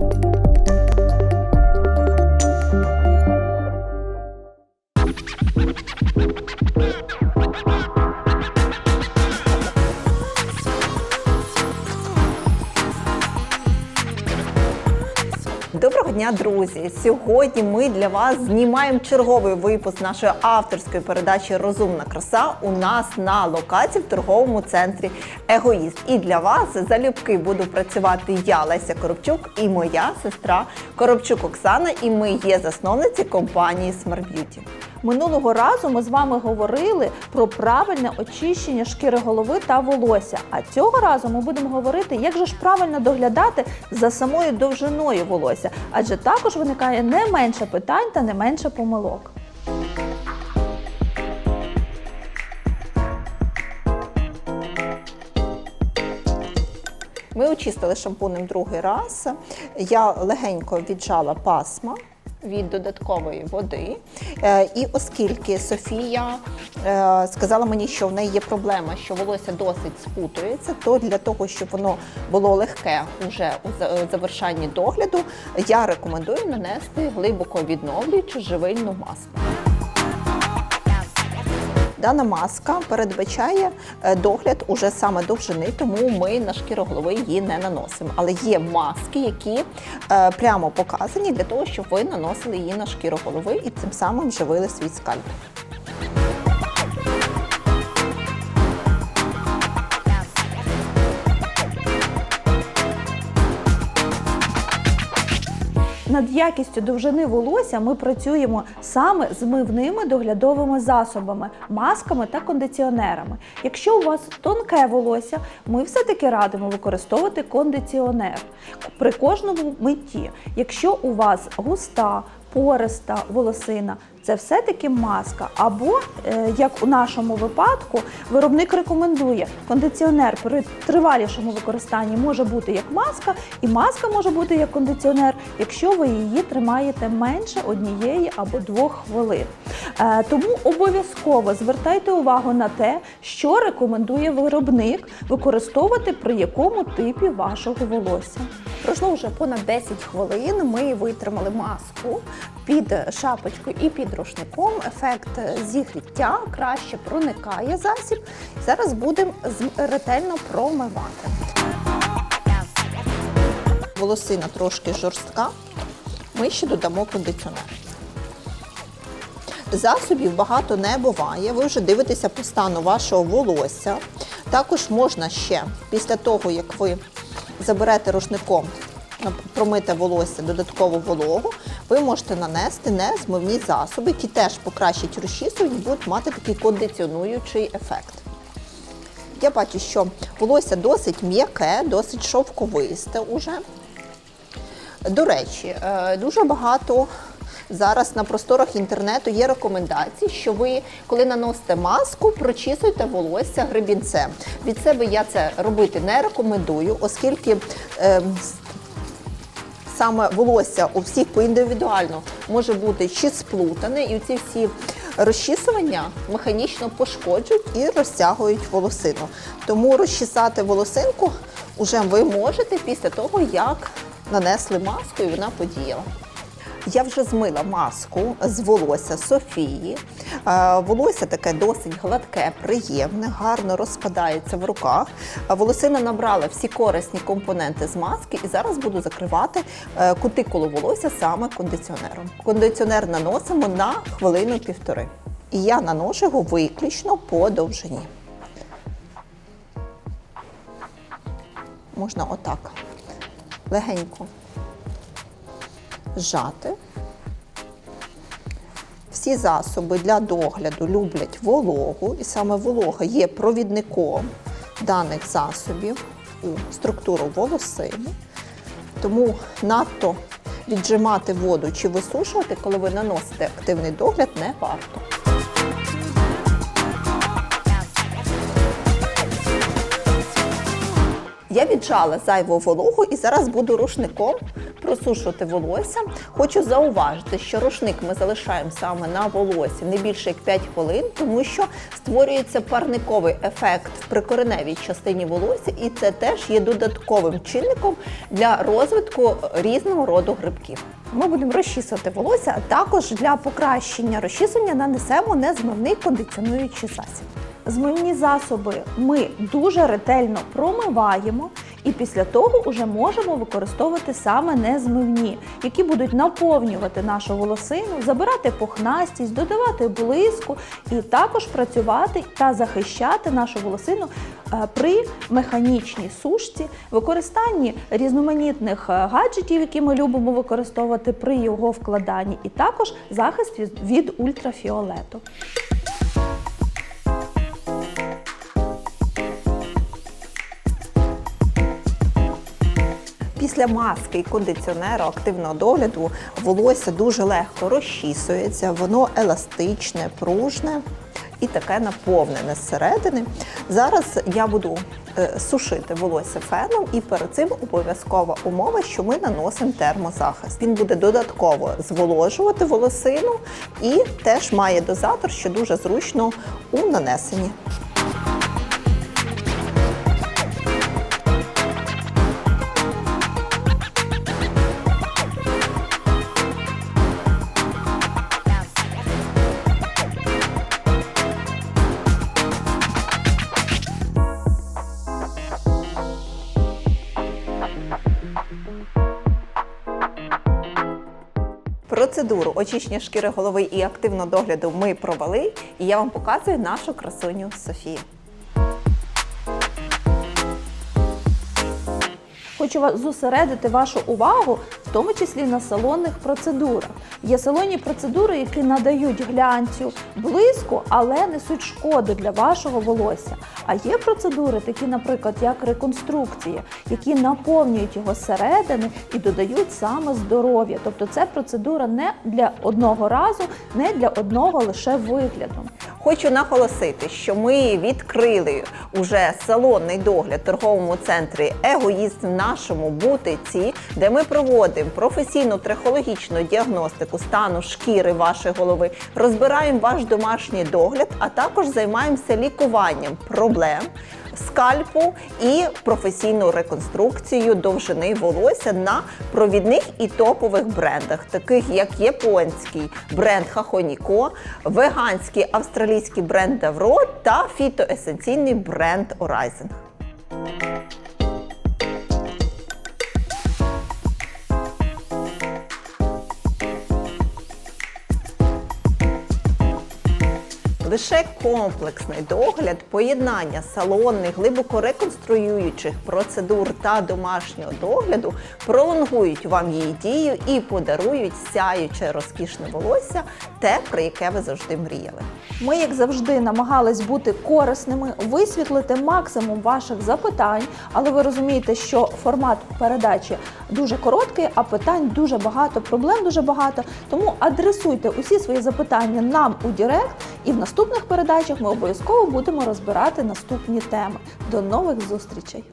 Thank you Доброго дня, друзі! Сьогодні ми для вас знімаємо черговий випуск нашої авторської передачі Розумна краса у нас на локації в торговому центрі Егоїст. І для вас залюбки буду працювати я, Леся Коробчук, і моя сестра Коробчук Оксана. І ми є засновниці компанії Smart Beauty. Минулого разу ми з вами говорили про правильне очищення шкіри голови та волосся. А цього разу ми будемо говорити, як же ж правильно доглядати за самою довжиною волосся, адже також виникає не менше питань та не менше помилок. Ми очистили шампунем другий раз. Я легенько віджала пасма від додаткової води. Е, І оскільки Софія е, сказала мені, що в неї є проблема, що волосся досить спутується, то для того, щоб воно було легке уже у за- завершанні догляду, я рекомендую нанести глибоко відновлюючу живильну маску. Дана маска передбачає е, догляд уже саме довжини, тому ми на шкіру голови її не наносимо. Але є маски, які е, прямо показані для того, щоб ви наносили її на шкіру голови і тим самим живили свій скальп. Над якістю довжини волосся ми працюємо саме з мивними доглядовими засобами, масками та кондиціонерами. Якщо у вас тонке волосся, ми все-таки радимо використовувати кондиціонер при кожному митті. Якщо у вас густа, пориста волосина, це все-таки маска. Або, е, як у нашому випадку, виробник рекомендує кондиціонер при тривалішому використанні може бути як маска, і маска може бути як кондиціонер, якщо ви її тримаєте менше однієї або двох хвилин. Е, Тому обов'язково звертайте увагу на те, що рекомендує виробник використовувати при якому типі вашого волосся. Пройшло вже понад 10 хвилин. Ми витримали маску під шапочкою і під рушником. Ефект зігріття краще проникає засіб. Зараз будемо ретельно промивати. Волосина трошки жорстка. Ми ще додамо кондиціонер. Засобів багато не буває. Ви вже дивитеся по стану вашого волосся. Також можна ще, після того, як ви заберете рушником промите волосся додаткову вологу, ви можете нанести незмивні засоби, які теж покращать розчісування і будуть мати такий кондиціонуючий ефект. Я бачу, що волосся досить м'яке, досить шовковисте уже. До речі, е, дуже багато зараз на просторах інтернету є рекомендації, що ви, коли наносите маску, прочісуйте волосся гребінцем. Від себе я це робити не рекомендую, оскільки е, с- саме волосся у всіх по індивідуально може бути чи сплутане, і ці всі розчісування механічно пошкоджують і розтягують волосину. Тому розчісати волосинку вже ви можете після того, як нанесли маску і вона подіяла. Я вже змила маску з волосся Софії. Е, Волосся таке досить гладке, приємне, гарно розпадається в руках. Е, Волосина набрала всі корисні компоненти з маски і зараз буду закривати е, кутикулу волосся саме кондиціонером. Кондиціонер наносимо на хвилину-півтори. І я наношу його виключно по довжині. Можна отак легенько зжати. Всі засоби для догляду люблять вологу, і саме волога є провідником даних засобів у структуру волосини. Тому надто віджимати воду чи висушувати, коли ви наносите активний догляд, не варто. Я віджала зайву вологу і зараз буду рушником просушувати волосся, хочу зауважити, що рушник ми залишаємо саме на волосі не більше як 5 хвилин, тому що створюється парниковий ефект в прикореневій частині волосся, і це теж є додатковим чинником для розвитку різного роду грибків. Ми будемо розчісувати волосся, а також для покращення розчісування нанесемо незмивний кондиціонуючий засіб. Змивні засоби ми дуже ретельно промиваємо і після того вже можемо використовувати саме незмивні, які будуть наповнювати нашу волосину, забирати пухнастість, додавати блиску і також працювати та захищати нашу волосину е, при механічній сушці, використанні різноманітних е, гаджетів, які ми любимо використовувати при його вкладанні, і також захист від- від ультрафіолету. Після маски і кондиціонера активного догляду волосся дуже легко розчісується, воно еластичне, пружне і таке наповнене зсередини. Зараз я буду е, сушити волосся феном, і перед цим обов'язкова умова, що ми наносимо термозахист. Він буде додатково зволожувати волосину і теж має дозатор, що дуже зручно у нанесенні. Процедуру очищення шкіри голови і активного догляду ми провели, і я вам показую нашу красуню Софію. Хочу зосередити вашу увагу, в тому числі на салонних процедурах. Є салонні процедури, які надають глянцю блиску, але несуть шкоду для вашого волосся. А є процедури, такі, наприклад, як реконструкція, які наповнюють його зсередини і додають саме здоров'я. Тобто це процедура не для одного разу, не для одного лише вигляду. Хочу наголосити, що ми відкрили уже салонний догляд в торговому центрі Егоїст в нашому бутиці, де ми проводимо професійну трихологічну діагностику стану шкіри вашої голови, розбираємо ваш домашній догляд, а також займаємося лікуванням проблем. Скальпу і професійну реконструкцію довжини волосся на провідних і топових брендах, таких як японський бренд Хахоніко, веганський австралійський бренд Давро та фітоесенційний бренд Орайзинг. Лише комплексний догляд, поєднання салонних, глибоко реконструюючих процедур та домашнього догляду пролонгують вам її дію і подарують сяюче розкішне волосся, те, про яке ви завжди мріяли. Ми, як завжди, намагались бути корисними, висвітлити максимум ваших запитань, але ви розумієте, що формат передачі дуже короткий, а питань дуже багато, проблем дуже багато. Тому адресуйте усі свої запитання нам у Директ, і в наступних передачах ми обов'язково будемо розбирати наступні теми. До нових зустрічей!